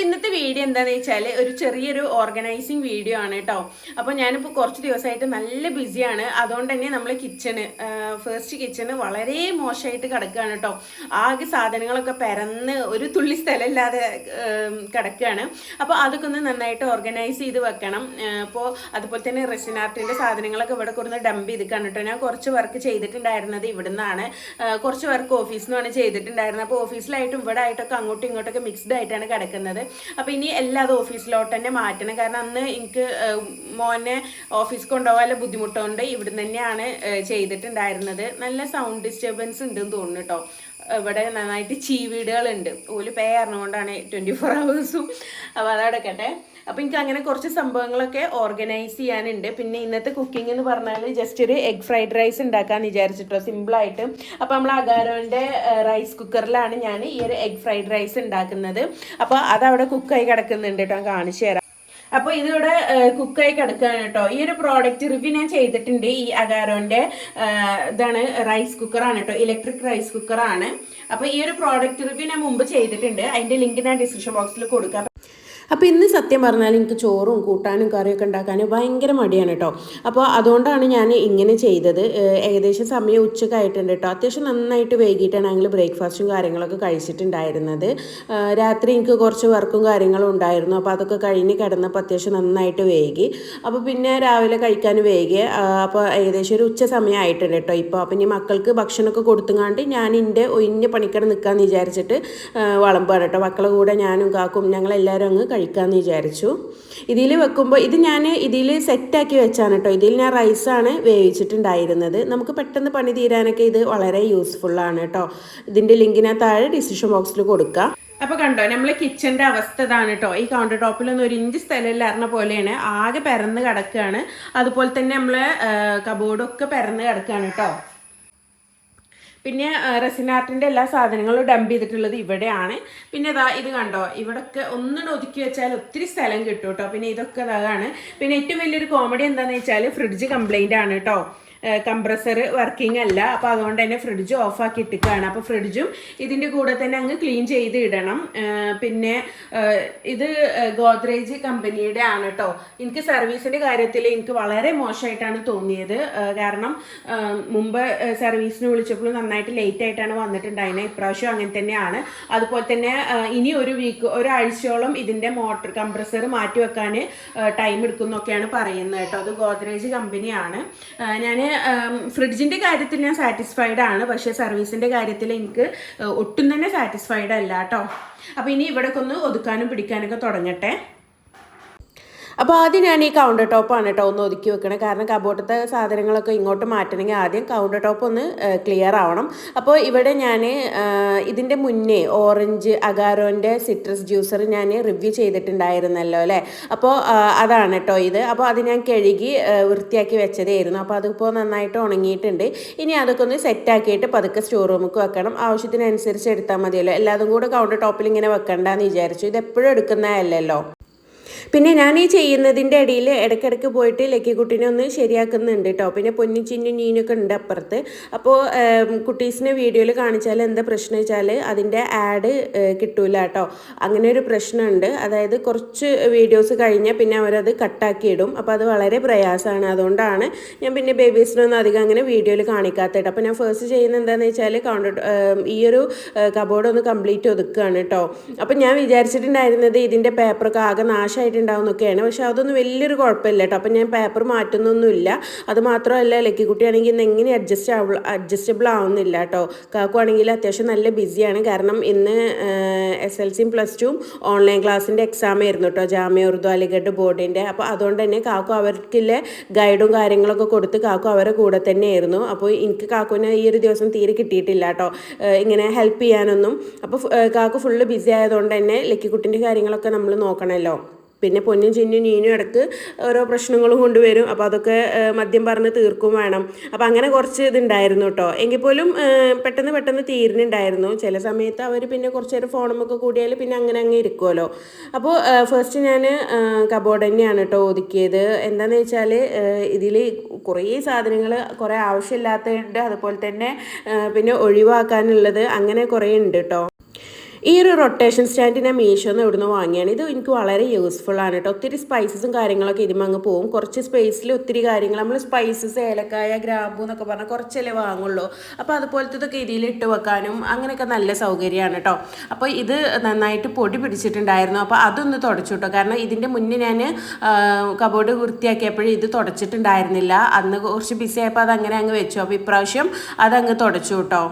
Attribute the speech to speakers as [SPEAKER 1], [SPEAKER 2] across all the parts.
[SPEAKER 1] അപ്പോൾ ഇന്നത്തെ വീഡിയോ എന്താണെന്ന് വെച്ചാൽ ഒരു ചെറിയൊരു ഓർഗനൈസിങ് വീഡിയോ ആണ് കേട്ടോ അപ്പോൾ ഞാനിപ്പോൾ കുറച്ച് ദിവസമായിട്ട് നല്ല ബിസിയാണ് അതുകൊണ്ട് തന്നെ നമ്മൾ കിച്ചണ് ഫസ്റ്റ് കിച്ചണ് വളരെ മോശമായിട്ട് കിടക്കുകയാണ് കേട്ടോ ആകെ സാധനങ്ങളൊക്കെ പരന്ന് ഒരു തുള്ളി സ്ഥലമില്ലാതെ കിടക്കുകയാണ്. അപ്പോൾ അതൊക്കെ ഒന്ന് നന്നായിട്ട് ഓർഗനൈസ് ചെയ്ത് വെക്കണം. അപ്പോൾ അതുപോലെ തന്നെ റെസിൻ ആർട്ടിന്റെ സാധനങ്ങളൊക്കെ ഇവിടെ കൊടുന്ന് ഡംപ് ചെയ്തിക്കാണ് കേട്ടോ ഞാൻ കുറച്ച് വർക്ക് ചെയ്തിട്ടുണ്ടായിരുന്നത് ഇവിടുന്നാണ്. കുറച്ച് വർക്ക് ഓഫീസിൽ നിന്നാണ് ചെയ്തിട്ടുണ്ടായിരുന്നത് അപ്പോൾ ഓഫീസിലായിട്ടും ഇവിടെ ആയിട്ടൊക്കെ അങ്ങോട്ടും ഇങ്ങോട്ടൊക്കെ മിക്സ്ഡ് ആയിട്ടാണ് കിടക്കുന്നത്. അപ്പോൾ ഇനി എല്ലാം അത് ഓഫീസിലോട്ട് തന്നെ മാറ്റണം. കാരണം അന്ന് എനിക്ക് മോനെ ഓഫീസ് കൊണ്ടുപോകാൻ ബുദ്ധിമുട്ടുകൊണ്ട് ഇവിടുന്ന് തന്നെയാണ് ചെയ്തിട്ടുണ്ടായിരുന്നത്. നല്ല സൗണ്ട് ഡിസ്റ്റർബൻസ് ഉണ്ടെന്ന് തോന്നുന്നു കേട്ടോ ഇവിടെ നന്നായിട്ട് ചീവീടുകളുണ്ട്. ഓൽ പേ അറിഞ്ഞുകൊണ്ടാണ് ട്വന്റി ഫോർ ഹവേഴ്സും അപ്പോൾ അതടക്കട്ടെ. അപ്പോൾ എനിക്ക് അങ്ങനെ കുറച്ച് സംഭവങ്ങളൊക്കെ ഓർഗനൈസ് ചെയ്യാനുണ്ട്. പിന്നെ ഇന്നത്തെ കുക്കിംഗ് എന്ന് പറഞ്ഞാൽ ജസ്റ്റ് ഒരു എഗ് ഫ്രൈഡ് റൈസ് ഉണ്ടാക്കാമെന്ന് വിചാരിച്ചിട്ടോ സിമ്പിളായിട്ട് അപ്പോൾ നമ്മൾ അഗാരോന്റെ റൈസ് കുക്കറിലാണ് ഞാൻ ഈ ഒരു എഗ് ഫ്രൈഡ് റൈസ് ഉണ്ടാക്കുന്നത്. അപ്പോൾ അതവിടെ കുക്കായി കിടക്കുന്നുണ്ട് കേട്ടോ കാണിച്ചു തരാം. അപ്പോൾ ഇതിവിടെ കുക്കായി കിടക്കുകയാണ് കേട്ടോ. ഈ ഒരു പ്രോഡക്റ്റ് റിവ്യൂ ഞാൻ ചെയ്തിട്ടുണ്ട്. ഈ അഗാരോന്റെ ഇതാണ് റൈസ് കുക്കറാണ് കേട്ടോ. ഇലക്ട്രിക് റൈസ് കുക്കറാണ് അപ്പോൾ ഈ ഒരു പ്രോഡക്റ്റ് റിവ്യൂ ഞാൻ മുമ്പ് ചെയ്തിട്ടുണ്ട്. അതിന്റെ ലിങ്ക് ഞാൻ ഡിസ്ക്രിപ്ഷൻ ബോക്സിൽ കൊടുക്കാം. അപ്പോൾ ഇന്ന് സത്യം പറഞ്ഞാൽ എനിക്ക് ചോറും കൂട്ടാനും കറിയൊക്കെ ഉണ്ടാക്കാൻ ഭയങ്കര മടിയാണ് കേട്ടോ അപ്പോൾ അതുകൊണ്ടാണ് ഞാൻ ഇങ്ങനെ ചെയ്തത്. ഏകദേശം സമയം ഉച്ചക്കായിട്ടുണ്ട് കേട്ടോ അത്യാവശ്യം നന്നായിട്ട് വൈകിട്ടാണ് ഞങ്ങൾ ബ്രേക്ക്ഫാസ്റ്റും കാര്യങ്ങളൊക്കെ കഴിച്ചിട്ടുണ്ടായിരുന്നത്. രാത്രി എനിക്ക് കുറച്ച് വർക്കും കാര്യങ്ങളും ഉണ്ടായിരുന്നു. അപ്പോൾ അതൊക്കെ കഴിഞ്ഞ് കിടന്നപ്പോൾ അത്യാവശ്യം നന്നായിട്ട് വൈകി. അപ്പോൾ പിന്നെ രാവിലെ കഴിക്കാൻ വൈകി അപ്പോൾ ഏകദേശം ഒരു ഉച്ച സമയമായിട്ടുണ്ട് കേട്ടോ ഇപ്പോൾ അപ്പം ഇനി മക്കൾക്ക് ഭക്ഷണമൊക്കെ കൊടുത്തുങ്ങാണ്ട് ഞാൻ എന്റെ ഒഴിഞ്ഞ പണിക്കട നിൽക്കാമെന്ന് വിചാരിച്ചിട്ട് വിളമ്പാണ് കേട്ടോ മക്കളെ കൂടെ ഞാനും കാക്കും ഞങ്ങളെല്ലാവരും അങ്ങ് കഴിക്കാമെന്ന് വിചാരിച്ചു. ഇതിൽ വെക്കുമ്പോൾ ഇത് ഞാൻ ഇതിൽ സെറ്റാക്കി വെച്ചാണ് കേട്ടോ ഇതിൽ ഞാൻ റൈസാണ് വേവിച്ചിട്ടുണ്ടായിരുന്നത്. നമുക്ക് പെട്ടെന്ന് പണി തീരാനൊക്കെ ഇത് വളരെ യൂസ്ഫുള്ളാണ് കേട്ടോ ഇതിന്റെ ലിങ്ക് താഴെ ഡിസിഷൻ ബോക്സിൽ കൊടുക്കാം. അപ്പോൾ കണ്ടോ നമ്മളെ കിച്ചന്റെ അവസ്ഥ ഇതാണ് കേട്ടോ ഈ കൗണ്ടർ ടോപ്പിലൊന്നും ഒരു ഇഞ്ച് സ്ഥലമില്ലായിരുന്ന പോലെയാണ്. ആകെ പരന്ന് കിടക്കുകയാണ് അതുപോലെ തന്നെ നമ്മളെ കബോർഡൊക്കെ പരന്ന് കിടക്കുകയാണ് കേട്ടോ പിന്നെ റെസിനാർട്ടിന്റെ എല്ലാ സാധനങ്ങളും ഡംപ് ചെയ്തിട്ടുള്ളത് ഇവിടെയാണ്. പിന്നെ ഇതാ ഇത് കണ്ടോ? ഇവിടൊക്കെ ഒന്നും ഒതുക്കി വെച്ചാൽ ഒത്തിരി സ്ഥലം കിട്ടും കേട്ടോ പിന്നെ ഇതൊക്കെ അതാണ് പിന്നെ ഏറ്റവും വലിയൊരു കോമഡി എന്താണെന്ന് വെച്ചാൽ ഫ്രിഡ്ജ് കംപ്ലൈന്റ് ആണ് കേട്ടോ കംപ്രസർ വർക്കിംഗ് അല്ല. അപ്പോൾ അതുകൊണ്ട് തന്നെ ഫ്രിഡ്ജ് ഓഫാക്കി ഇട്ടിക്കുകയാണ് അപ്പോൾ ഫ്രിഡ്ജും ഇതിന്റെ കൂടെ തന്നെ അങ്ങ് ക്ലീൻ ചെയ്ത് ഇടണം. പിന്നെ ഇത് ഗോദ്രേജ് കമ്പനിയുടെ ആണ് കേട്ടോ എനിക്ക് സർവീസിന്റെ കാര്യത്തിൽ എനിക്ക് വളരെ മോശമായിട്ടാണ് തോന്നിയത്. കാരണം മുമ്പ് സർവീസിന് വിളിച്ചപ്പോൾ നന്നായിട്ട് ലേറ്റ് ആയിട്ടാണ് വന്നിട്ടുണ്ടായിരുന്നത് ഇപ്രാവശ്യം അങ്ങനെ തന്നെയാണ്. അതുപോലെ തന്നെ ഇനി ഒരു വീക്ക് ഒരാഴ്ചയോളം ഇതിന്റെ മോട്ടർ കംപ്രസർ മാറ്റി വെക്കാൻ ടൈം എടുക്കുന്നൊക്കെയാണ് പറയുന്നത് കേട്ടോ അത് ഗോദ്രേജ് കമ്പനിയാണ്. ഞാൻ ഫ്രിഡ്ജിന്റെ കാര്യത്തിൽ ഞാൻ സാറ്റിസ്ഫൈഡ് ആണ്. പക്ഷേ സർവീസിന്റെ കാര്യത്തിൽ എനിക്ക് ഒട്ടും തന്നെ സാറ്റിസ്ഫൈഡ് അല്ല കേട്ടോ. അപ്പോൾ ഇനി ഇവിടെ ഒന്ന് ഒതുക്കാനും പിടിക്കാനൊക്കെ തുടങ്ങട്ടെ. അപ്പോൾ ആദ്യം ഞാൻ ഈ കൗണ്ടർ ടോപ്പാണ് കേട്ടോ ഒന്ന് ഒതുക്കി വെക്കണം. കാരണം കബോർഡത്തെ സാധനങ്ങളൊക്കെ ഇങ്ങോട്ട് മാറ്റണമെങ്കിൽ ആദ്യം കൗണ്ടർ ടോപ്പ് ഒന്ന് ക്ലിയർ ആവണം. അപ്പോൾ ഇവിടെ ഞാൻ ഇതിന്റെ മുന്നേ ഓറഞ്ച് അഗാരോന്റെ സിട്രസ് ജ്യൂസർ ഞാൻ റിവ്യൂ ചെയ്തിട്ടുണ്ടായിരുന്നല്ലോ അല്ലേ? അപ്പോൾ അതാണ് കേട്ടോ ഇത്. അപ്പോൾ അത് ഞാൻ കഴുകി വൃത്തിയാക്കി വെച്ചതായിരുന്നു. അപ്പോൾ അതിപ്പോൾ നന്നായിട്ട് ഉണങ്ങിയിട്ടുണ്ട്. ഇനി അതൊക്കെ ഒന്ന് സെറ്റാക്കിയിട്ട് പതുക്കെ സ്റ്റോർ റൂമിൽ വെക്കണം. ആവശ്യത്തിനനുസരിച്ച് എടുത്താൽ മതിയല്ലോ. എല്ലാതും കൂടെ കൗണ്ടർ ടോപ്പിൽ ഇങ്ങനെ വെക്കണ്ടെന്ന് വിചാരിച്ചു. ഇത് എപ്പോഴും എടുക്കുന്നതല്ലല്ലോ. പിന്നെ ഞാൻ ഈ ചെയ്യുന്നതിന്റെ ഇടയിൽ ഇടയ്ക്കിടയ്ക്ക് പോയിട്ട് ലക്കിക്കുട്ടീനെ ഒന്ന് ശരിയാക്കുന്നുണ്ട് കേട്ടോ. പിന്നെ പൊന്നും ചിന്നും നീനൊക്കെ ഉണ്ട് അപ്പുറത്ത്. അപ്പോൾ കുട്ടീസിനെ വീഡിയോയിൽ കാണിച്ചാൽ എന്താ പ്രശ്നം വെച്ചാൽ അതിന്റെ ആഡ് കിട്ടൂല കേട്ടോ. അങ്ങനെ ഒരു പ്രശ്നമുണ്ട്. അതായത് കുറച്ച് വീഡിയോസ് കഴിഞ്ഞാൽ പിന്നെ അവരത് കട്ടാക്കിയിടും. അപ്പോൾ അത് വളരെ പ്രയാസമാണ്. അതുകൊണ്ടാണ് ഞാൻ പിന്നെ ബേബീസിനൊന്നും അധികം അങ്ങനെ വീഡിയോയിൽ കാണിക്കാത്തത് അപ്പോൾ ഞാൻ ഫസ്റ്റ് ചെയ്യുന്നത് എന്താണെന്ന് വെച്ചാൽ കൗണ്ടർ ഈ ഒരു കബോർഡ് ഒന്ന് കംപ്ലീറ്റ് ഒതുക്കുകയാണ് കേട്ടോ. അപ്പോൾ ഞാൻ വിചാരിച്ചിട്ടുണ്ടായിരുന്നത് ഇതിന്റെ പേപ്പറൊക്കെ ആകെ നാശമായിട്ടുണ്ടാവുന്നൊക്കെയാണ് പക്ഷേ അതൊന്നും വലിയൊരു കുഴപ്പമില്ല കേട്ടോ. അപ്പം ഞാൻ പേപ്പർ മാറ്റുന്നൊന്നുമില്ല. അത് മാത്രമല്ല ലക്കിക്കുട്ടിയാണെങ്കിൽ ഇന്ന് എങ്ങനെ അഡ്ജസ്റ്റ് ആവ അഡ്ജസ്റ്റബിൾ ആവുന്നില്ല കേട്ടോ. കാക്കുവാണെങ്കിൽ അത്യാവശ്യം നല്ല ബിസിയാണ്. കാരണം ഇന്ന് എസ് എൽ സിയും പ്ലസ് ടുവും ഓൺലൈൻ ക്ലാസ്സിന്റെ എക്സാം ആയിരുന്നു കേട്ടോ. ജാമ്യ ഉറുദു അലിഗഡ് ബോർഡിന്റെ. അപ്പോൾ അതുകൊണ്ട് തന്നെ കാക്കു അവർക്കുള്ള ഗൈഡും കാര്യങ്ങളൊക്കെ കൊടുത്ത് കാക്കു അവരെ കൂടെ തന്നെയായിരുന്നു. അപ്പോൾ എനിക്ക് കാക്കുവിനെ ഈ ഒരു ദിവസം തീരെ കിട്ടിയിട്ടില്ല കേട്ടോ. ഇങ്ങനെ ഹെൽപ്പ് ചെയ്യാനൊന്നും. അപ്പോൾ കാക്കു ഫുള്ള് ബിസി ആയതുകൊണ്ട് തന്നെ ലക്കിക്കുട്ടിന്റെ കാര്യങ്ങളൊക്കെ നമ്മൾ നോക്കണമല്ലോ. പിന്നെ പൊന്നും ചിന്നും നീനും ഇടയ്ക്ക് ഓരോ പ്രശ്നങ്ങളും കൊണ്ടുവരും. അപ്പോൾ അതൊക്കെ മദ്യം പറഞ്ഞ് തീർക്കും വേണം. അപ്പോൾ അങ്ങനെ കുറച്ച് ഇതുണ്ടായിരുന്നു കേട്ടോ എങ്കിൽ പോലും പെട്ടെന്ന് പെട്ടെന്ന് തീരുന്നുണ്ടായിരുന്നു. ചില സമയത്ത് അവർ പിന്നെ കുറച്ച് നേരം ഫോണുമൊക്കെ കൂടിയാൽ പിന്നെ അങ്ങനെ അങ്ങ് ഇരിക്കുമല്ലോ അപ്പോൾ ഫസ്റ്റ് ഞാൻ കബോർഡ് തന്നെയാണ് കേട്ടോ ഒതുക്കിയത്. എന്താണെന്ന് വെച്ചാൽ ഇതിൽ കുറേ സാധനങ്ങൾ കുറേ ആവശ്യമില്ലാത്തതുണ്ട്. അതുപോലെ തന്നെ പിന്നെ ഒഴിവാക്കാനുള്ളത് അങ്ങനെ കുറേ ഉണ്ട് കേട്ടോ ഈ ഒരു റൊട്ടേഷൻ സ്റ്റാൻഡ് ഞാൻ മീഷോന്ന് ഇവിടുന്ന് വാങ്ങിയാണ്. ഇത് എനിക്ക് വളരെ യൂസ്ഫുൾ ആണ് കേട്ടോ ഒത്തിരി സ്പൈസസും കാര്യങ്ങളൊക്കെ ഇതിമ അങ്ങ് പോകും കുറച്ച് സ്പേസിൽ ഒത്തിരി കാര്യങ്ങൾ നമ്മൾ സ്പൈസസ് ഏലക്കായ ഗ്രാമ്പൂ എന്നൊക്കെ പറഞ്ഞാൽ കുറച്ചല്ലേ വാങ്ങുള്ളൂ. അപ്പോൾ അതുപോലത്തതൊക്കെ ഇട്ട് വെക്കാനും അങ്ങനെയൊക്കെ നല്ല സൗകര്യമാണ് കേട്ടോ അപ്പോൾ ഇത് നന്നായിട്ട് പൊടി പിടിച്ചിട്ടുണ്ടായിരുന്നു. അപ്പോൾ അതൊന്ന് തുടച്ചു കേട്ടോ കാരണം ഇതിന്റെ മുന്നേ ഞാൻ കബോർഡ് വൃത്തിയാക്കിയപ്പോഴും ഇത് തുടച്ചിട്ടുണ്ടായിരുന്നില്ല. അന്ന് കുറച്ച് ബിസി ആയപ്പോൾ അത് അങ്ങനെ അങ്ങ് വെച്ചു. അപ്പോൾ ഇപ്രാവശ്യം അതങ്ങ് തുടച്ചു കേട്ടോ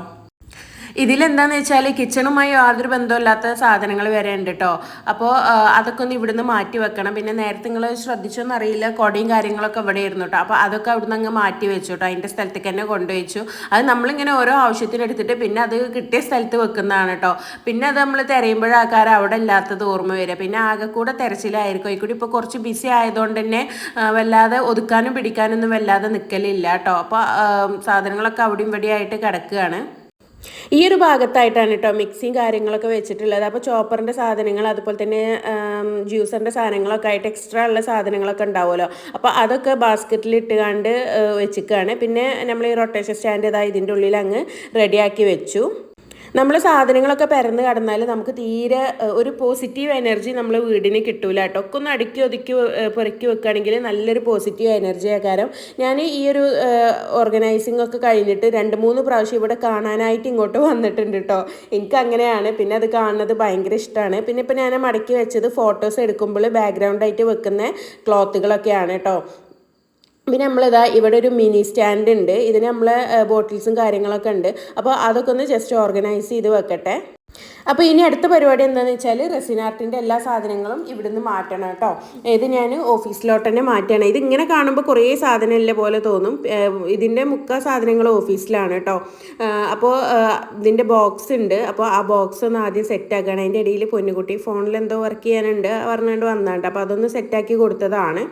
[SPEAKER 1] ഇതിലെന്താന്ന് വെച്ചാൽ കിച്ചണുമായി യാതൊരു ബന്ധമില്ലാത്ത സാധനങ്ങൾ വരെ ഉണ്ട് കേട്ടോ അപ്പോൾ അതൊക്കെ ഒന്ന് ഇവിടുന്ന് മാറ്റി വെക്കണം. പിന്നെ നേരത്തെ നിങ്ങൾ ശ്രദ്ധിച്ചോന്ന് അറിയില്ല കൊടയും കാര്യങ്ങളൊക്കെ ഇവിടെ ഇരുന്നു കേട്ടോ അപ്പോൾ അതൊക്കെ അവിടുന്ന് അങ്ങ് മാറ്റി വെച്ചു കേട്ടോ അതിന്റെ സ്ഥലത്തേക്ക് തന്നെ കൊണ്ടുവച്ചു അത് നമ്മളിങ്ങനെ ഓരോ ആവശ്യത്തിന് എടുത്തിട്ട് പിന്നെ അത് കിട്ടിയ സ്ഥലത്ത് വെക്കുന്നതാണ് കേട്ടോ പിന്നെ അത് നമ്മൾ തിരയുമ്പോഴാൾക്കാർ അവിടെ ഇല്ലാത്തത് ഓർമ്മ വരിക. പിന്നെ ആകെ കൂടെ തിരച്ചിലായിരിക്കും. ഈ കൂടി ഇപ്പോൾ കുറച്ച് ബിസി ആയതുകൊണ്ട് തന്നെ വല്ലാതെ ഒതുക്കാനും പിടിക്കാനൊന്നും വല്ലാതെ നിൽക്കലില്ല കേട്ടോ അപ്പോൾ സാധനങ്ങളൊക്കെ അവിടെയും ഇവിടെയായിട്ട് കിടക്കുകയാണ്. ഈ ഒരു ഭാഗത്തായിട്ടാണ് കേട്ടോ മിക്സിയും കാര്യങ്ങളൊക്കെ വെച്ചിട്ടുള്ളത്. അപ്പോൾ ചോപ്പറിന്റെ സാധനങ്ങൾ അതുപോലെ തന്നെ ജ്യൂസറിന്റെ സാധനങ്ങളൊക്കെ ആയിട്ട് എക്സ്ട്രാ ഉള്ള സാധനങ്ങളൊക്കെ ഉണ്ടാവുമല്ലോ. അപ്പോൾ അതൊക്കെ ബാസ്ക്കറ്റിൽ ഇട്ടുകാണ്ട് വെച്ചിക്കുകയാണ് പിന്നെ നമ്മൾ ഈ റൊട്ടേഷൻ സ്റ്റാൻഡ് ഇതാ ഇതിന്റെ ഉള്ളിൽ അങ്ങ് റെഡിയാക്കി വെച്ചു. നമ്മൾ സാധനങ്ങളൊക്കെ പരന്ന് കടന്നാൽ നമുക്ക് തീരെ ഒരു പോസിറ്റീവ് എനർജി നമ്മൾ വീടിന് കിട്ടൂല കേട്ടോ. ഒക്കെ ഒന്ന് അടുക്കി ഒതുക്കി പുരക്കി വെക്കുകയാണെങ്കിൽ നല്ലൊരു പോസിറ്റീവ് എനർജി ആകാരം. ഞാൻ ഈ ഒരു ഓർഗനൈസിംഗ് ഒക്കെ കഴിഞ്ഞിട്ട് രണ്ട് മൂന്ന് പ്രാവശ്യം ഇവിടെ കാണാനായിട്ട് ഇങ്ങോട്ട് വന്നിട്ടുണ്ട് കേട്ടോ. എനിക്ക് അങ്ങനെയാണ്. പിന്നെ അത് കാണുന്നത് ഭയങ്കര ഇഷ്ടമാണ് പിന്നെ ഇപ്പം ഞാൻ മടക്കി വെച്ചത് ഫോട്ടോസ് എടുക്കുമ്പോൾ ബാക്ക്ഗ്രൗണ്ടായിട്ട് വെക്കുന്ന ക്ലോത്തുകളൊക്കെയാണ് കേട്ടോ. പിന്നെ നമ്മളിതാ ഇവിടെ ഒരു മിനി സ്റ്റാൻഡ് ഉണ്ട്. ഇതിന് നമ്മൾ ബോട്ടിൽസും കാര്യങ്ങളൊക്കെ ഉണ്ട്. അപ്പോൾ അതൊക്കെ ഒന്ന് ജസ്റ്റ് ഓർഗനൈസ് ചെയ്ത് വെക്കട്ടെ. അപ്പോൾ ഇനി അടുത്ത പരിപാടി എന്താണെന്ന് വെച്ചാൽ റെസിൻ ആർട്ടിന്റെ എല്ലാ സാധനങ്ങളും ഇവിടുന്ന് മാറ്റണം കേട്ടോ. ഇത് ഞാൻ ഓഫീസിലോട്ട് തന്നെ മാറ്റുകയാണ് ഇത് ഇങ്ങനെ കാണുമ്പോൾ കുറേ സാധനമല്ലേ പോലെ തോന്നും. ഇതിന്റെ മുക്ക സാധനങ്ങൾ ഓഫീസിലാണ് കേട്ടോ. അപ്പോൾ ഇതിന്റെ ബോക്സ് ഉണ്ട്. അപ്പോൾ ആ ബോക്സ് ഒന്ന് ആദ്യം സെറ്റ് ആക്കുകയാണ് അതിന്റെ ഇടയിൽ പൊന്നുകുട്ടി ഫോണിൽ എന്തോ വർക്ക് ചെയ്യാനുണ്ട് പറഞ്ഞുകൊണ്ട് വന്നാണ്ട് അപ്പോൾ അതൊന്ന് സെറ്റാക്കി കൊടുത്തതാണ്.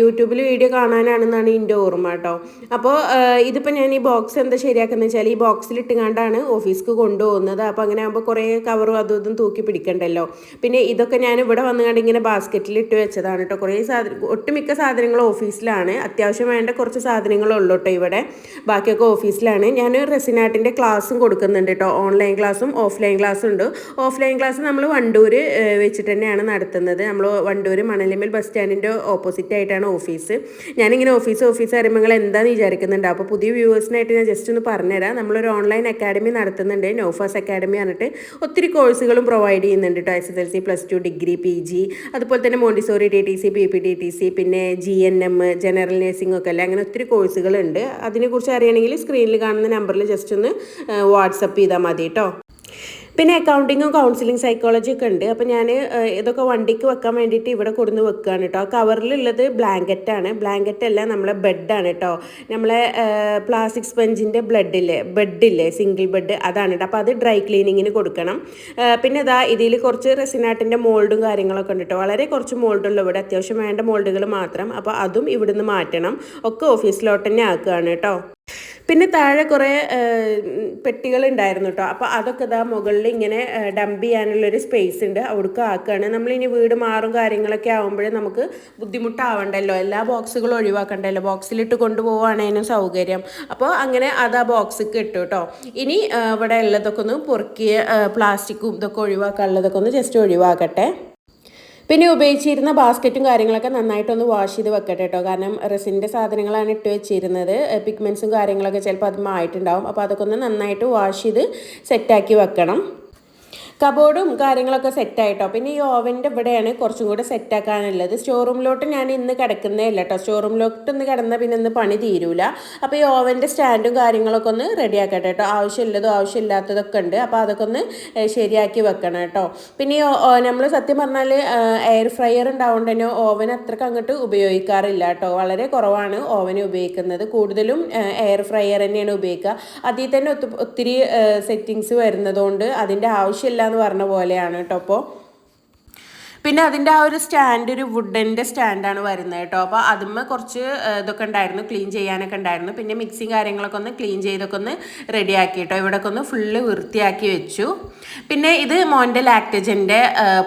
[SPEAKER 1] യൂട്യൂബിൽ വീഡിയോ കാണാനാണെന്നാണ് ഇതിന്റെ ഓർമ്മ കേട്ടോ. അപ്പോൾ ഇതിപ്പോൾ ഞാൻ ഈ ബോക്സ് എന്താ ശരിയാക്കുന്നത് വെച്ചാൽ ഈ ബോക്സിൽ ഇട്ടുകൊണ്ടാണ് ഓഫീസ്ക്ക് കൊണ്ടുപോകുന്നത്. അപ്പോൾ അങ്ങനെ ആകുമ്പോൾ കുറേ കവറും അതും ഇതും തൂക്കി പിടിക്കണ്ടല്ലോ. പിന്നെ ഇതൊക്കെ ഞാൻ ഇവിടെ വന്നുകൊണ്ട് ഇങ്ങനെ ബാസ്ക്കറ്റിൽ ഇട്ട് വെച്ചതാണ് കേട്ടോ കുറേ സാധനം ഒട്ടുമിക്ക സാധനങ്ങൾ ഓഫീസിലാണ് അത്യാവശ്യം വേണ്ട കുറച്ച് സാധനങ്ങളുള്ളൂ കേട്ടോ ഇവിടെ. ബാക്കിയൊക്കെ ഓഫീസിലാണ് ഞാൻ റെസിനാട്ടിന്റെ ക്ലാസ്സും കൊടുക്കുന്നുണ്ട് കേട്ടോ ഓൺലൈൻ ക്ലാസ്സും ഓഫ്ലൈൻ ക്ലാസ്സും ഉണ്ട്. ഓഫ്ലൈൻ ക്ലാസ് നമ്മൾ വണ്ടൂർ വെച്ചിട്ട് തന്നെയാണ് നടത്തുന്നത്. നമ്മൾ വണ്ടൂർ മണലിമൽ ബസ് സ്റ്റാൻഡിന്റെ ഓപ്പോസിറ്റ് ആയിട്ടാണ് ഓഫീസ് ഞാനിങ്ങനെ ഓഫീസ് ഓഫീസ് അറിയുമ്പോൾ നിങ്ങൾ എന്താണെന്ന് വിചാരിക്കുന്നുണ്ട്? അപ്പോൾ പുതിയ വ്യൂവേഴ്സിനായിട്ട് ഞാൻ ജസ്റ്റ് ഒന്ന് പറഞ്ഞുതരാം. നമ്മളൊരു ഓൺലൈൻ അക്കാഡമി നടത്തുന്നുണ്ട്. നോഫാസ് അക്കാഡമി പറഞ്ഞിട്ട്. ഒത്തിരി കോഴ്സുകളും പ്രൊവൈഡ് ചെയ്യുന്നുണ്ട്. കേട്ടോ S S L C plus two degree P G അതുപോലെ തന്നെ montessori T T C P P T T C പിന്നെ G N M general nursing ഒക്കെ അല്ലേ? അങ്ങനെ ഒത്തിരി കോഴ്സുകളുണ്ട്. അതിനെക്കുറിച്ച് അറിയണമെങ്കിൽ സ്ക്രീനിൽ കാണുന്ന നമ്പറിൽ ജസ്റ്റ് ഒന്ന് വാട്സപ്പ് ചെയ്താൽ മതി കേട്ടോ പിന്നെ അക്കൗണ്ടിങ്ങും കൗൺസിലിംഗ് സൈക്കോളജി ഒക്കെ ഉണ്ട്. അപ്പോൾ ഞാൻ ഇതൊക്കെ വണ്ടിക്ക് വെക്കാൻ വേണ്ടിയിട്ട് ഇവിടെ കൊടുന്ന് വെക്കുകയാണ് കേട്ടോ ആ കവറിലുള്ളത് ബ്ലാങ്കറ്റാണ് ബ്ലാങ്കറ്റ് അല്ല നമ്മളെ ബെഡാണ് കേട്ടോ നമ്മളെ പ്ലാസ്റ്റിക് സ്പഞ്ചിന്റെ ബ്ലഡില്ലേ ബെഡില്ലേ സിംഗിൾ ബെഡ് അതാണ് കേട്ടോ അപ്പോൾ അത് ഡ്രൈ ക്ലീനിങ്ങിന് കൊടുക്കണം. പിന്നെ ഇതാ ഇതിൽ കുറച്ച് റെസിനാട്ടിന്റെ മോൾഡും കാര്യങ്ങളൊക്കെ ഉണ്ട് കേട്ടോ വളരെ കുറച്ച് മോൾഡുള്ള ഇവിടെ അത്യാവശ്യം വേണ്ട മോൾഡുകൾ മാത്രം. അപ്പോൾ അതും ഇവിടുന്ന് മാറ്റണം. ഒക്കെ ഓഫീസിലോട്ട് തന്നെ ആക്കുകയാണ് കേട്ടോ പിന്നെ താഴെ കുറേ പെട്ടികൾ ഉണ്ടായിരുന്നു കേട്ടോ അപ്പോൾ അതൊക്കെ ഇതാ മുകളിൽ ഇങ്ങനെ ഡംപ് ചെയ്യാനുള്ളൊരു സ്പേസ് ഉണ്ട്. അവിടേക്ക് ആക്കുകയാണ് നമ്മളിനി വീട് മാറും കാര്യങ്ങളൊക്കെ ആകുമ്പോഴേ നമുക്ക് ബുദ്ധിമുട്ടാവണ്ടല്ലോ. എല്ലാ ബോക്സുകളും ഒഴിവാക്കണ്ടല്ലോ. ബോക്സിലിട്ട് കൊണ്ടുപോവുകയാണേനും സൗകര്യം. അപ്പോൾ അങ്ങനെ അത് ആ ബോക്സിക്ക് ഇട്ടു കേട്ടോ ഇനി ഇവിടെ ഉള്ളതൊക്കെ ഒന്ന് പൊറുക്കിയ പ്ലാസ്റ്റിക്കും ഇതൊക്കെ ഒഴിവാക്കാനുള്ളതൊക്കെ ഒന്ന് ജസ്റ്റ് ഒഴിവാക്കട്ടെ. പിന്നെ ഉപയോഗിച്ചിരുന്ന ബാസ്ക്കറ്റും കാര്യങ്ങളൊക്കെ നന്നായിട്ടൊന്ന് വാഷ് ചെയ്ത് വെക്കട്ടെ കേട്ടോ കാരണം റെസിന്റെ സാധനങ്ങളാണ് ഇട്ട് വെച്ചിരുന്നത്. പിഗ്മെൻസും കാര്യങ്ങളൊക്കെ ചിലപ്പോൾ അത് മായിട്ടുണ്ടാവും. അപ്പോൾ അതൊക്കെ ഒന്ന് നന്നായിട്ട് വാഷ് ചെയ്ത് സെറ്റാക്കി വെക്കണം. കബോർഡും കാര്യങ്ങളൊക്കെ സെറ്റായിട്ടോ പിന്നെ ഈ ഓവന്റെ ഇവിടെയാണ് കുറച്ചും കൂടെ സെറ്റാക്കാനുള്ളത് സ്റ്റോർ റൂമിലോട്ട് ഞാൻ ഇന്ന് കിടക്കുന്നേ ഇല്ല കേട്ടോ സ്റ്റോർ റൂമിലോട്ട് ഒന്ന് കിടന്നാൽ പിന്നെ ഒന്ന് പണി തീരൂല. അപ്പോൾ ഈ ഓവന്റെ സ്റ്റാൻഡും കാര്യങ്ങളൊക്കെ ഒന്ന് റെഡിയാക്കട്ടെ കേട്ടോ ആവശ്യമുള്ളതും ആവശ്യമില്ലാത്തതൊക്കെ ഉണ്ട്. അപ്പോൾ അതൊക്കെ ഒന്ന് ശരിയാക്കി വെക്കണം കേട്ടോ പിന്നെ നമ്മൾ സത്യം പറഞ്ഞാൽ എയർ ഫ്രയർ ഉണ്ടാവുകൊണ്ട് തന്നെ ഓവൻ അത്രയ്ക്ക് അങ്ങോട്ട് ഉപയോഗിക്കാറില്ല കേട്ടോ വളരെ കുറവാണ് ഓവൻ ഉപയോഗിക്കുന്നത്. കൂടുതലും എയർ ഫ്രയർ തന്നെയാണ് ഉപയോഗിക്കുക. അതിൽ തന്നെ ഒത്തിരി സെറ്റിങ്സ് വരുന്നതുകൊണ്ട് അതിന്റെ ആവശ്യമില്ല എന്ന് പറഞ്ഞ പോലെയാണ് കേട്ടോ. അപ്പോൾ പിന്നെ അതിന്റെ ആ ഒരു സ്റ്റാൻഡ് ഒരു വുഡന്റെ സ്റ്റാൻഡാണ് വരുന്നത് കേട്ടോ. അപ്പോൾ അതിമ്മ കുറച്ച് ഇതൊക്കെ ഉണ്ടായിരുന്നു ക്ലീൻ ചെയ്യാനൊക്കെ ഉണ്ടായിരുന്നു. പിന്നെ മിക്സിങ് കാര്യങ്ങളൊക്കെ ഒന്ന് ക്ലീൻ ചെയ്തൊക്കെ ഒന്ന് റെഡിയാക്കി കേട്ടോ. ഇവിടെയൊക്കെ ഒന്ന് ഫുള്ള് വൃത്തിയാക്കി വെച്ചു. പിന്നെ ഇത് മോന്റെ ലാക്ടജന്റെ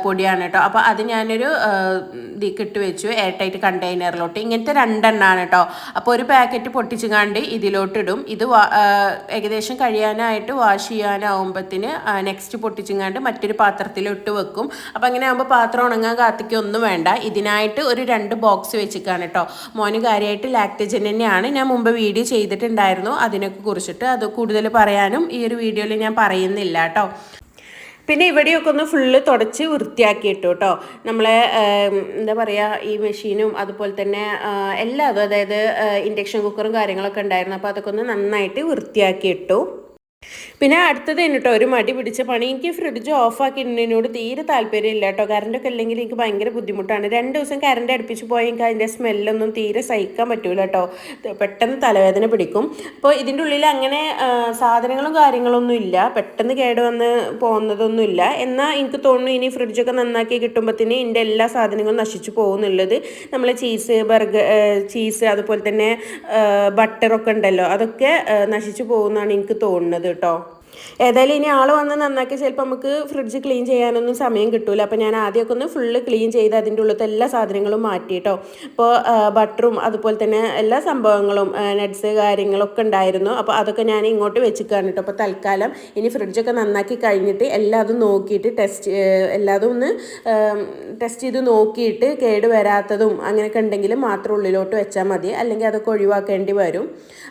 [SPEAKER 1] പൊടിയാണ് കേട്ടോ. അപ്പോൾ അത് ഞാനൊരു ഇതിക്കിട്ട് വെച്ചു എയർടൈറ്റ് കണ്ടെയ്നറിലോട്ട് ഇങ്ങനത്തെ രണ്ടെണ്ണമാണ് കേട്ടോ. അപ്പോൾ ഒരു പാക്കറ്റ് പൊട്ടിച്ചുകാണ്ട് ഇതിലോട്ടിടും. ഇത് ഏകദേശം കഴിയാനായിട്ട് വാഷ് ചെയ്യാനാവുമ്പത്തിന് നെക്സ്റ്റ് പൊട്ടിച്ചുങ്ങാണ്ട് മറ്റൊരു പാത്രത്തിലോട്ട് വെക്കും. അപ്പോൾ അങ്ങനെ ആകുമ്പോൾ പാത്രം ഉണങ്ങാൻ കാത്തിക്കൊന്നും വേണ്ട. ഇതിനായിട്ട് ഒരു രണ്ട് ബോക്സ് വെച്ചിക്കാണ് കേട്ടോ മോന് കാര്യമായിട്ട് ലാക്ടജൻ തന്നെയാണ്. ഞാൻ മുമ്പ് വീഡിയോ ചെയ്തിട്ടുണ്ടായിരുന്നു. അതിനൊക്കെ കുറിച്ചിട്ട് അത് കൂടുതൽ പറയാനും ഈ ഒരു വീഡിയോയിൽ ഞാൻ പറയുന്നില്ല കേട്ടോ പിന്നെ ഇവിടെയൊക്കെ ഒന്ന് ഫുള്ള് തുടച്ച് വൃത്തിയാക്കിയിട്ടു കേട്ടോ നമ്മളെ എന്താ പറയുക ഈ മെഷീനും അതുപോലെ തന്നെ എല്ലാതും അതായത് ഇൻഡക്ഷൻ കുക്കറും കാര്യങ്ങളൊക്കെ ഉണ്ടായിരുന്നു. അപ്പോൾ അതൊക്കെ ഒന്ന് നന്നായിട്ട് വൃത്തിയാക്കിയിട്ടു. പിന്നെ അടുത്തത് കേട്ടോ ഒരു മടി പിടിച്ച പണി. എനിക്ക് ഫ്രിഡ്ജ് ഓഫാക്കി ഇടുന്നതിനോട് തീരെ താല്പര്യമില്ല കേട്ടോ കറണ്ടൊക്കെ ഇല്ലെങ്കിൽ എനിക്ക് ഭയങ്കര ബുദ്ധിമുട്ടാണ്. രണ്ട് ദിവസം കറണ്ട് അടുപ്പിച്ച് പോയാൽ എനിക്ക് അതിന്റെ സ്മെല്ലൊന്നും തീരെ സഹിക്കാൻ പറ്റൂല കേട്ടോ പെട്ടെന്ന് തലവേദന പിടിക്കും. അപ്പോൾ ഇതിന്റെ ഉള്ളിൽ അങ്ങനെ സാധനങ്ങളും കാര്യങ്ങളൊന്നും ഇല്ല. പെട്ടെന്ന് കേട് വന്ന് പോകുന്നതൊന്നും ഇല്ല. എന്നാൽ എനിക്ക് തോന്നുന്നു ഇനി ഫ്രിഡ്ജൊക്കെ നന്നാക്കി കിട്ടുമ്പോഴത്തേന് ഇതിന്റെ എല്ലാ സാധനങ്ങളും നശിച്ചു പോകുന്നുള്ളത് നമ്മൾ ചീസ് ബർഗർ ചീസ് അതുപോലെ തന്നെ ബട്ടറൊക്കെ ഉണ്ടല്ലോ. അതൊക്കെ നശിച്ചു പോകുന്നതാണ് എനിക്ക് തോന്നുന്നത്. കേട്ടോ ഏതായാലും ഇനി ആൾ വന്ന് നന്നാക്കി ചിലപ്പോൾ നമുക്ക് ഫ്രിഡ്ജ് ക്ലീൻ ചെയ്യാനൊന്നും സമയം കിട്ടൂല. അപ്പോൾ ഞാൻ ആദ്യമൊക്കെ ഒന്ന് ഫുള്ള് ക്ലീൻ ചെയ്ത് അതിന്റെ ഉള്ളത്തെ എല്ലാ സാധനങ്ങളും മാറ്റി കേട്ടോ അപ്പോൾ ബട്ടറും അതുപോലെ തന്നെ എല്ലാ സംഭവങ്ങളും നട്ട്സ് കാര്യങ്ങളൊക്കെ ഉണ്ടായിരുന്നു. അപ്പോൾ അതൊക്കെ ഞാൻ ഇങ്ങോട്ട് വെച്ചിക്കാണ് കേട്ടോ അപ്പോൾ തൽക്കാലം ഇനി ഫ്രിഡ്ജൊക്കെ നന്നാക്കി കഴിഞ്ഞിട്ട് എല്ലാതും നോക്കിയിട്ട് ടെസ്റ്റ് എല്ലാതും ഒന്ന് ടെസ്റ്റ് ചെയ്ത് നോക്കിയിട്ട് കേട് വരാത്തതും അങ്ങനെയൊക്കെ ഉണ്ടെങ്കിൽ മാത്രം ഉള്ളിലോട്ട് വെച്ചാൽ മതി. അല്ലെങ്കിൽ അതൊക്കെ ഒഴിവാക്കേണ്ടി വരും.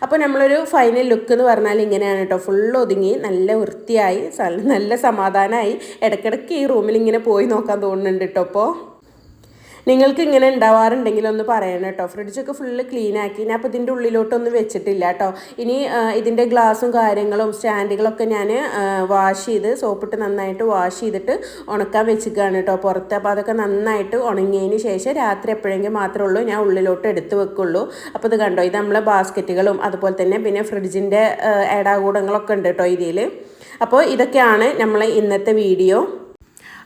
[SPEAKER 1] അപ്പോൾ നമ്മളൊരു ഫൈനൽ ലുക്ക് എന്ന് പറഞ്ഞാൽ ഇങ്ങനെയാണ് കേട്ടോ ഫുൾ ഒതുങ്ങി നല്ല വൃത്തിയായി സ- നല്ല സമാധാനമായി ഇടയ്ക്കിടയ്ക്ക് ഈ റൂമിൽ ഇങ്ങനെ പോയി നോക്കാൻ തോന്നുന്നുണ്ട് കേട്ടോ അപ്പോൾ നിങ്ങൾക്ക് ഇങ്ങനെ ഉണ്ടാവാറുണ്ടെങ്കിൽ ഒന്ന് പറയണം കേട്ടോ. ഫ്രിഡ്ജൊക്കെ ഫുള്ള് ക്ലീൻ ആക്കി. ഞാൻ അപ്പോൾ ഇതിന്റെ ഉള്ളിലോട്ടൊന്നും വെച്ചിട്ടില്ല കേട്ടോ. ഇനി ഇതിന്റെ ഗ്ലാസും കാര്യങ്ങളും സ്റ്റാൻഡുകളൊക്കെ ഞാൻ വാഷ് ചെയ്ത് സോപ്പിട്ട് നന്നായിട്ട് വാഷ് ചെയ്തിട്ട് ഉണക്കാൻ വെച്ചിരിക്കുകയാണ് കേട്ടോ. പുറത്ത് അപ്പോൾ അതൊക്കെ നന്നായിട്ട് ഉണങ്ങിയതിന് ശേഷം രാത്രി എപ്പോഴെങ്കിലും മാത്രമേ ഉള്ളൂ. ഞാൻ ഉള്ളിലോട്ട് എടുത്ത് വെക്കുള്ളൂ. അപ്പോൾ ഇത് കണ്ടോ? ഇത് നമ്മളെ ബാസ്ക്കറ്റുകളും അതുപോലെ തന്നെ പിന്നെ ഫ്രിഡ്ജിന്റെ ഏടാകൂടങ്ങളൊക്കെ ഉണ്ട് കേട്ടോ ഇതിൽ അപ്പോൾ ഇതൊക്കെയാണ് നമ്മളെ ഇന്നത്തെ വീഡിയോ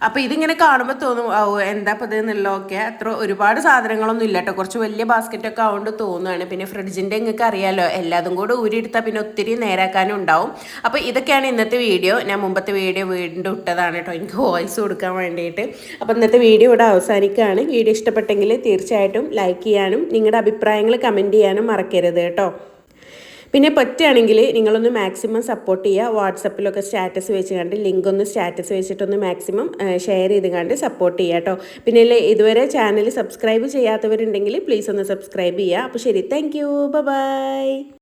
[SPEAKER 1] അപ്പോൾ ഇതിങ്ങനെ കാണുമ്പോൾ തോന്നും എന്താ ഇപ്പോൾ ഇതെന്നുള്ള എന്നുള്ളതൊക്കെ അത്ര ഒരുപാട് സാധനങ്ങളൊന്നും ഇല്ല കേട്ടോ കുറച്ച് വലിയ ബാസ്ക്കറ്റ് ബാസ്ക്കറ്റൊക്കെ ആവുകൊണ്ട് തോന്നുകയാണ് പിന്നെ ഫ്രിഡ്ജിന്റെ നിങ്ങൾക്ക് അറിയാലോ എല്ലാതും കൂടെ ഊരിയെടുത്താൽ പിന്നെ ഒത്തിരി നേരാക്കാനും ഉണ്ടാവും. അപ്പോൾ ഇതൊക്കെയാണ് ഇന്നത്തെ വീഡിയോ ഞാൻ മുമ്പത്തെ വീഡിയോ വീണ്ടും ഇട്ടതാണ് കേട്ടോ എനിക്ക് വോയിസ് കൊടുക്കാൻ വേണ്ടിയിട്ട്. അപ്പോൾ ഇന്നത്തെ വീഡിയോ ഇവിടെ അവസാനിക്കുകയാണ്. വീഡിയോ ഇഷ്ടപ്പെട്ടെങ്കിൽ തീർച്ചയായിട്ടും ലൈക്ക് ചെയ്യാനും നിങ്ങളുടെ അഭിപ്രായങ്ങൾ കമന്റ് ചെയ്യാനും മറക്കരുത് കേട്ടോ പിന്നെ പറ്റുകയാണെങ്കിൽ നിങ്ങളൊന്ന് മാക്സിമം സപ്പോർട്ട് ചെയ്യുക. വാട്സപ്പിലൊക്കെ സ്റ്റാറ്റസ് വെച്ച് കണ്ട് ലിങ്ക് ഒന്ന് സ്റ്റാറ്റസ് വെച്ചിട്ടൊന്ന് മാക്സിമം ഷെയർ ചെയ്ത് കണ്ട് സപ്പോർട്ട് ചെയ്യുക കേട്ടോ പിന്നെ ഇതുവരെ ചാനൽ സബ്സ്ക്രൈബ് ചെയ്യാത്തവരുണ്ടെങ്കിൽ പ്ലീസ് ഒന്ന് സബ്സ്ക്രൈബ് ചെയ്യുക. അപ്പോൾ ശരി താങ്ക് യു ബൈ